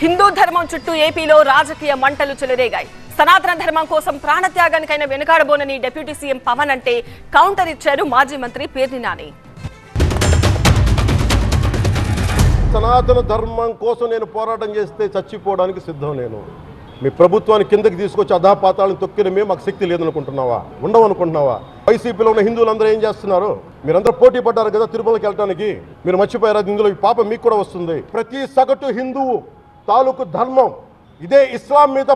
హిందూ ధర్మం చుట్టూ ఏపీలో రాజకీయ మంటలు చెలరేగాయి. సనాతన ధర్మం కోసం ప్రాణత్యాగానికైనా వెనుకాడబోనని డిప్యూటీ సీఎం పవన్ అంటే కౌంటర్ ఇచ్చారు మాజీ మంత్రి పేర్ని నాని. సనాతన ధర్మం కోసం నేను పోరాటం చేస్తే చచ్చిపోవడానికి సిద్ధం నేను. మీ ప్రభుత్వాన్ని కిందకి తీసుకొచ్చి అధాపాతాలను తొక్కిన మేము మాకు శక్తి లేదనుకుంటున్నావా? ఉండవనుకుంటున్నావా? వైసీపీలో ఉన్న హిందువులందరూ ఏం చేస్తున్నారు? మీరందరూ పోటీ పడ్డారు కదా తిరుమలకి వెళ్ళడానికి మీరు మర్చిపోయారు? ఇందులో ఈ పాపం మీకు కూడా వస్తుంది. ప్రతి సగటు హిందువు తాలూకు ధర్మం. ఇదే ఇస్లాం మీద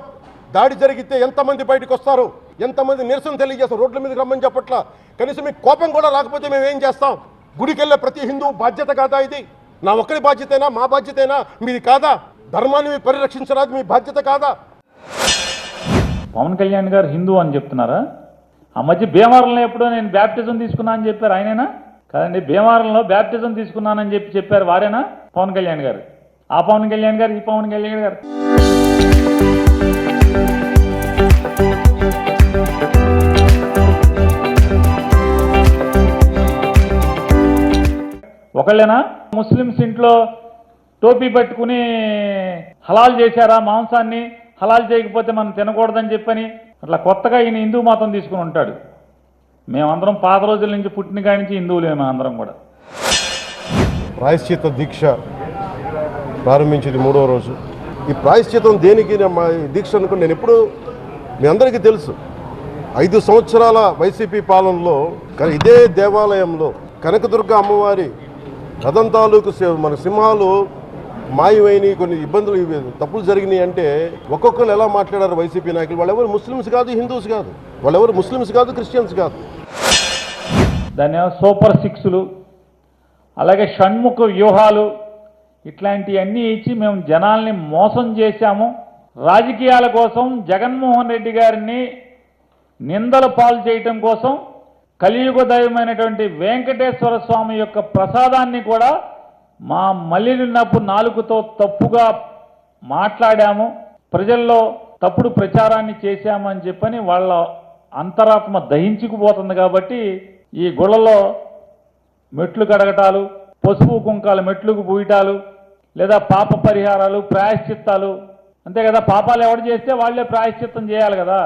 దాడి జరిగితే ఎంతమంది బయటకు వస్తారు ఎంతమంది నిరసన తెలియజేస్తారు? రోడ్ల మీదకి రమ్మని చెప్పట్ల? కనీసం మీకు కోపం కూడా రాకపోతే మేము ఏం చేస్తాం? గుడికెళ్ళే ప్రతి హిందువు బాధ్యత కాదా ఇది? నా ఒక్కడి బాధ్యతేనా? మా బాధ్యతేనా? మీది కాదా? ధర్మాన్ని మీరు పరిరక్షించరాదు మీ బాధ్యత కాదా? పవన్ కళ్యాణ్ గారు హిందూ అని చెప్తున్నారా? ఆ మధ్య భీమవరంలో ఎప్పుడో నేను బ్యాప్టిజం తీసుకున్నా అని చెప్పారు ఆయనేనా? కాదండి భీమవరంలో బ్యాప్టిజం తీసుకున్నానని చెప్పి చెప్పారు వారేనా? పవన్ కళ్యాణ్ గారు. ఆ పవన్ కళ్యాణ్ గారు ఈ పవన్ కళ్యాణ్ గారు. ఒకళ్ళేనా? ముస్లిమ్స్ ఇంట్లో టోపీ పెట్టుకుని హలాల్ చేశారా మాంసాన్ని? హలాల్ చేయకపోతే మనం తినకూడదని చెప్పని అట్లా కొత్తగా ఈయన హిందూ మతం తీసుకుని ఉంటాడు. మేమందరం పాత రోజుల నుంచి పుట్టిన కాడి నుంచి హిందువులే అందరం కూడా. ప్రాయశ్చిత దీక్ష. ప్రారంభించింది మూడో రోజు. ఈ ప్రాయశ్చితం దేనికి మా దీక్ష అనుకుని నేను ఎప్పుడు మీ అందరికీ తెలుసు. ఐదు సంవత్సరాల వైసీపీ పాలనలో ఇదే దేవాలయంలో కనకదుర్గ అమ్మవారి రథం తాలూకు మన సింహాలు మాయమైనవి కొన్ని ఇబ్బందులు తప్పులు జరిగినాయి అంటే ఒక్కొక్కరు ఎలా మాట్లాడారు వైసీపీ నాయకులు? వాళ్ళెవరు ముస్లిమ్స్ కాదు హిందూస్ కాదు. వాళ్ళెవరు ముస్లిమ్స్ కాదు క్రిస్టియన్స్ కాదు. దాని సూపర్ సిక్స్లు అలాగే షణ్ముఖ వ్యూహాలు ఇట్లాంటివన్నీ ఇచ్చి మేము జనాల్ని మోసం చేశాము. రాజకీయాల కోసం జగన్మోహన్ రెడ్డి గారిని నిందల పాలు చేయటం కోసం కలియుగ దైవమైనటువంటి వెంకటేశ్వర స్వామి యొక్క ప్రసాదాన్ని కూడా మా మల్లినప్పు నాలుగుతో తప్పుగా మాట్లాడాము. ప్రజల్లో తప్పుడు ప్రచారాన్ని చేశాము అని చెప్పని వాళ్ళ అంతరాత్మ దహించుకుపోతుంది కాబట్టి ఈ గుళ్ళలో మెట్లు కడగటాలు పసుపు కుంకాల మెట్లుకు పూయటాలు లేదా పాప పరిహారాలు ప్రాయశ్చిత్తాలు. అంతే కదా పాపాలు ఎవడు చేస్తే వాళ్ళే ప్రాయశ్చిత్తం చేయాలి కదా.